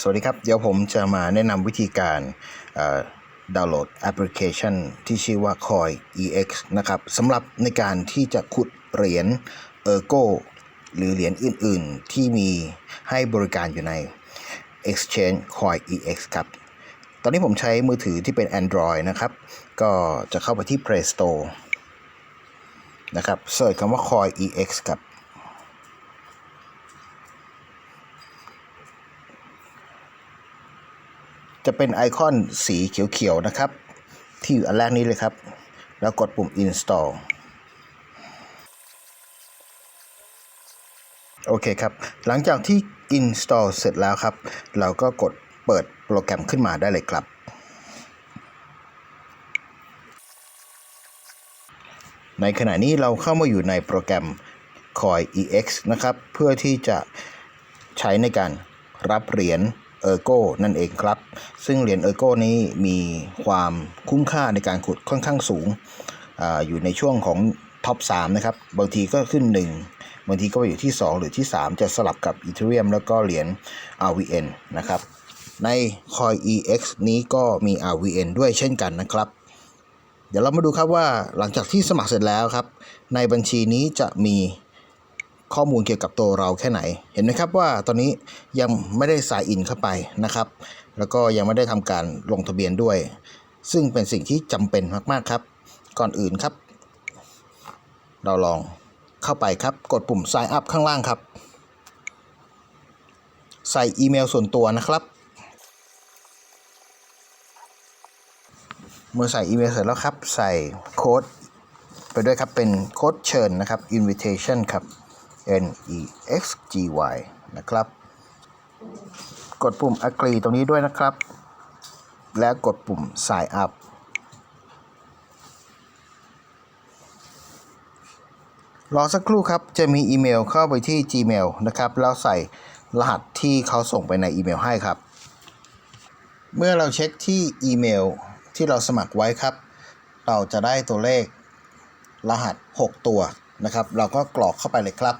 สวัสดีครับ เดี๋ยวผมจะมาแนะนำวิธีการดาวน์โหลดแอปพลิเคชันที่ชื่อว่า Coin EX นะครับสำหรับในการที่จะขุดเหรียญ Ergo หรือเหรียญอื่น ๆ ที่มีให้บริการอยู่ใน Exchange Coin EX ครับ ตอนนี้ผมใช้มือถือที่เป็น Android นะครับ ก็จะเข้าไปที่ Play Store นะครับเสิร์ชคำว่า Coin EX ครับ จะเป็นไอคอนสีเขียวๆนะครับ ที่อยู่อันแรกนี้เลยครับ แล้วกดปุ่ม install โอเคครับ หลังจากที่ install เสร็จแล้วครับ เราก็กดเปิดโปรแกรมขึ้นมาได้เลยครับ ในขณะนี้เราเข้ามาอยู่ในโปรแกรม Coin EX นะครับ เพื่อที่จะใช้ในการรับเหรียญ Ergo นั่นเองครับ ซึ่งเหรียญ Ergo นี้มีความคุ้มค่าในการขุดค่อนข้างสูงออยู่ในช่วงของท็อป3นะครับ บางทีก็ขึ้น 1 บางทีก็ไปอยู่ที่ 2 หรือที่ 3 จะสลับกับ Ethereum แล้วก็เหรียญ RVN นะครับ ใน Coin EX นี้ก็มี RVN ด้วยเช่นกันนะครับ เดี๋ยวเรามาดูครับว่าหลังจากที่สมัครเสร็จแล้วครับ ในบัญชีนี้จะมี ข้อมูลเกี่ยวกับตัวเราแค่ไหน เห็นไหมครับว่าตอนนี้ยังไม่ได้สายอินเข้าไปนะครับ แล้วก็ยังไม่ได้ทำการลงทะเบียนด้วย ซึ่งเป็นสิ่งที่จำเป็นมากๆครับ ก่อนอื่นครับ เราลองเข้าไปครับ กดปุ่ม sign up ข้างล่างครับ ใส่อีเมลส่วนตัวนะครับ เมื่อใส่อีเมลเสร็จแล้วครับ ใส่โค้ดไปด้วยครับ เป็นโค้ดเชิญนะครับ invitation ครับ n e x g y นะครับ กดปุ่ม agree ตรงนี้ด้วยนะครับ และกดปุ่ม sign up รอสักครู่ครับ จะมีอีเมลเข้าไปที่ Gmail นะครับ แล้วใส่รหัสที่เขาส่งไปในอีเมลให้ครับ เมื่อเราเช็คที่อีเมลที่เราสมัครไว้ครับ เราจะได้ตัวเลขรหัส 6 ตัวนะครับ เราก็กรอกเข้าไปเลยครับ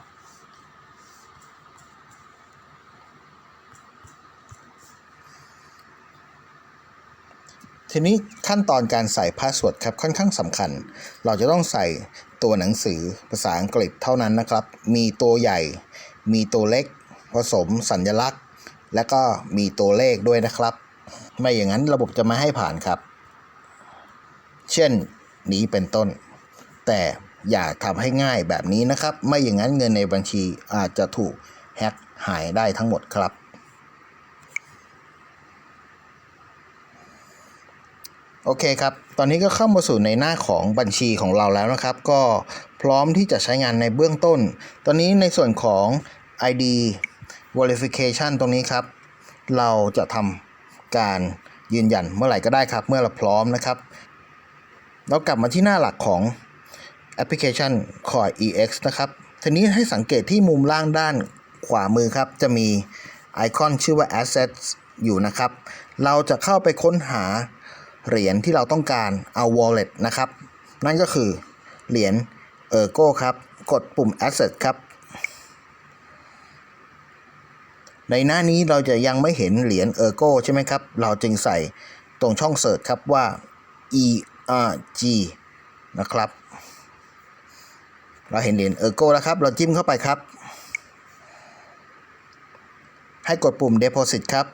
ทีนี้ขั้นตอนการใส่พาสเวิร์ดครับค่อนข้างสำคัญ เราจะต้องใส่ตัวหนังสือภาษาอังกฤษเท่านั้นนะครับ มีตัวใหญ่ มีตัวเล็ก ผสมสัญลักษณ์ และก็มีตัวเลขด้วยนะครับ ไม่อย่างนั้นระบบจะไม่ให้ผ่านครับ เช่นนี้เป็นต้น แต่อย่าทำให้ง่ายแบบนี้นะครับ ไม่อย่างนั้นเงินในบัญชีอาจจะถูกแฮ็กหายได้ทั้งหมดครับ โอเคครับ ตอนนี้ก็เข้ามาสู่ในหน้าของบัญชีของเราแล้วนะครับ ก็พร้อมที่จะใช้งานในเบื้องต้น ตอนนี้ในส่วนของ ID verification ตรงนี้ครับ เราจะทำการยืนยันเมื่อไหร่ก็ได้ครับ เมื่อเราพร้อมนะครับ เรากลับมาที่หน้าหลักของแอปพลิเคชัน Coin EX นะครับ ทีนี้ให้สังเกตที่มุมล่างด้านขวามือครับ จะมีไอคอนชื่อว่า Assets อยู่นะครับ เราจะเข้าไปค้นหา เหรียญที่เราต้องการเอา wallet นะครับ นั่นก็คือเหรียญ Ergo ครับ กดปุ่ม Asset ครับ ในหน้านี้เราจะยังไม่เห็นเหรียญ Ergo ใช่ไหมครับ เราจึงใส่ตรงช่องเสิร์ชครับว่า ERG นะครับ เราเห็นเหรียญ Ergo แล้วครับ เราจิ้มเข้าไปครับ ให้กดปุ่ม Deposit ครับ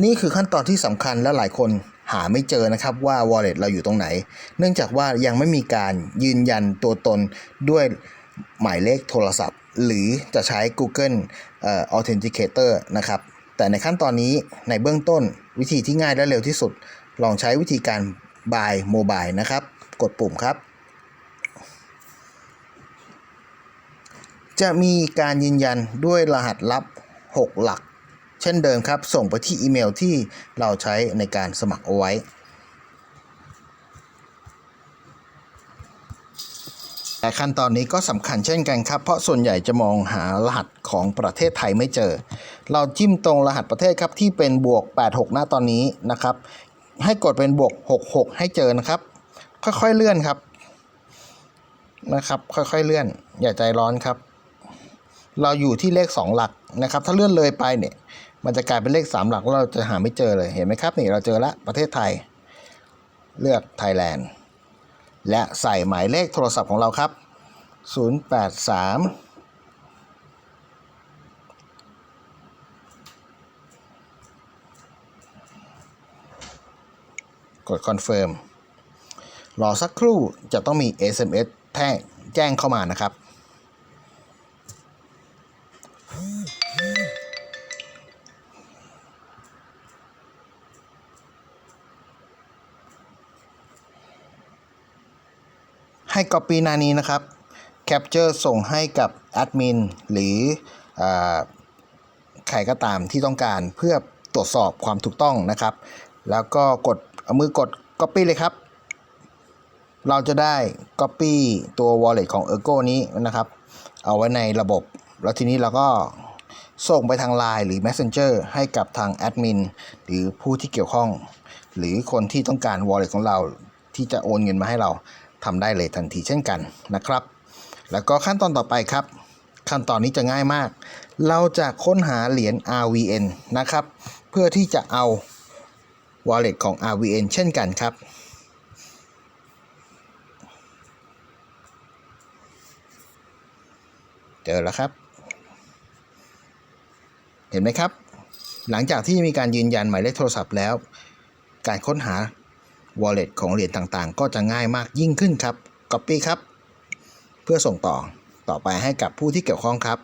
นี่คือขั้นตอนที่สำคัญและหลายคนหาไม่เจอนะครับว่า wallet เราอยู่ตรงไหน เนื่องจากว่ายังไม่มีการยืนยันตัวตนด้วยหมายเลขโทรศัพท์ หรือจะใช้ Google Authenticator นะครับ แต่ในขั้นตอนนี้ในเบื้องต้นวิธีที่ง่ายและเร็วที่สุด ลองใช้วิธีการ buy mobile นะครับ กดปุ่มครับ จะมีการยืนยันด้วยรหัสลับ 6 หลัก เช่นเดิมครับ ส่งไปที่อีเมลที่เราใช้ในการสมัครเอาไว้แต่ขั้นตอนนี้ก็สำคัญเช่นกันครับ เพราะส่วนใหญ่จะมองหารหัสของประเทศไทยไม่เจอ เราจิ้มตรงรหัสประเทศครับที่เป็นบวก 86 หน้าตอนนี้นะครับ ให้กดเป็นบวก 66 ให้เจอนะครับ ค่อยๆเลื่อนครับนะครับ ค่อยๆเลื่อน อย่าใจร้อนครับ เราอยู่ที่เลข 2 หลักนะครับ ถ้าเลื่อนเลยไปเนี่ย มันจะกลายเป็นเลข 3 หลักแล้วเราจะหาไม่เจอเลยเห็นไหมครับนี่เราเจอละประเทศไทย เลือกไทยแลนด์และใส่หมายเลขโทรศัพท์ของเราครับ 083 กดคอนเฟิร์มรอสักครู่จะต้องมี SMS แท่งแจ้งเข้ามานะครับ ให้ Copy หน้านี้นะครับ Capture ส่งให้กับแอดมินหรืออใครก็ตามที่ต้องการเพื่อตรวจสอบความถูกต้องนะครับ แล้วก็กดเอามือกด Copy เลยครับ เราจะได้ Copy ตัว Wallet ของ Ergo นี้นะครับ เอาไว้ในระบบ แล้วทีนี้เราก็ส่งไปทาง Line หรือ Messenger ให้กับทางแอดมินหรือผู้ที่เกี่ยวข้อง หรือคนที่ต้องการ Wallet ของเราที่จะโอนเงินมาให้เรา ทำได้เลยทันทีเช่นกันนะครับ แล้วก็ขั้นตอนต่อไปครับ ขั้นตอนนี้จะง่ายมาก เราจะค้นหาเหรียญ RVN นะครับ เพื่อที่จะเอา Wallet ของ RVN เช่นกันครับเจอแล้วครับ เห็นไหมครับ หลังจากที่มีการยืนยันหมายเลขโทรศัพท์แล้ว การค้นหา wallet ของเหรียญต่างๆ ก็จะง่ายมากยิ่งขึ้นครับ Copy ครับ เพื่อส่งต่อต่อไปให้กับผู้ที่เกี่ยวข้องครับ